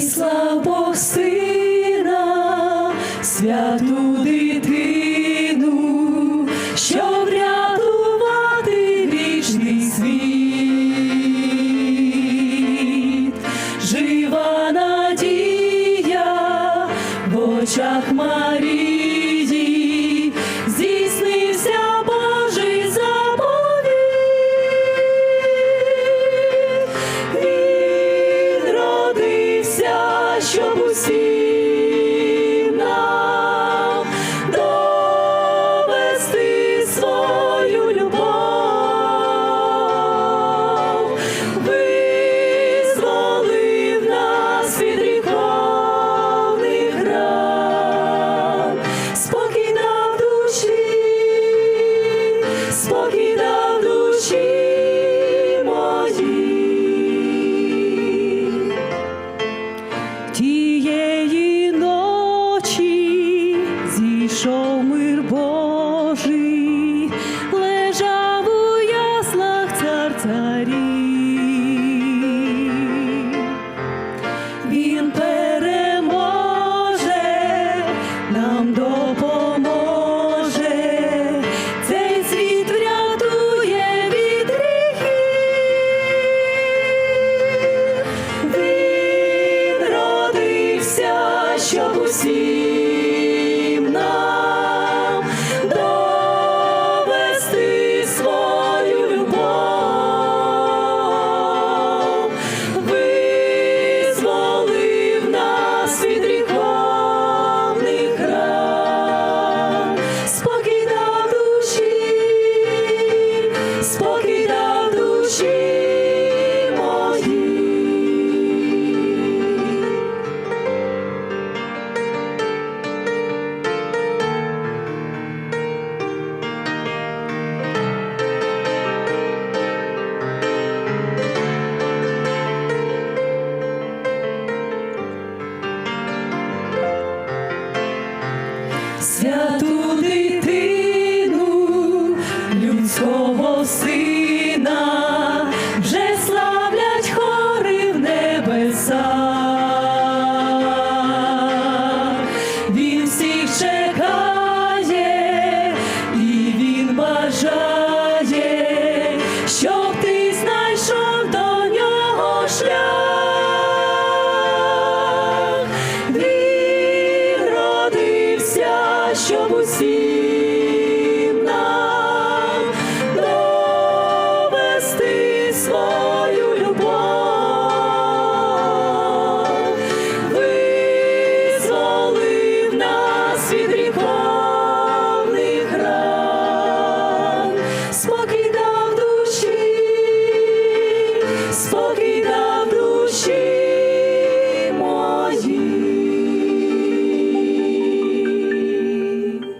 Ісла Бог сина, святу дитину, щоб врятувати вічний світ, жива надія в очах. He святу дитину людського сина вже славлять хори в небеса. Він всіх чекає. see.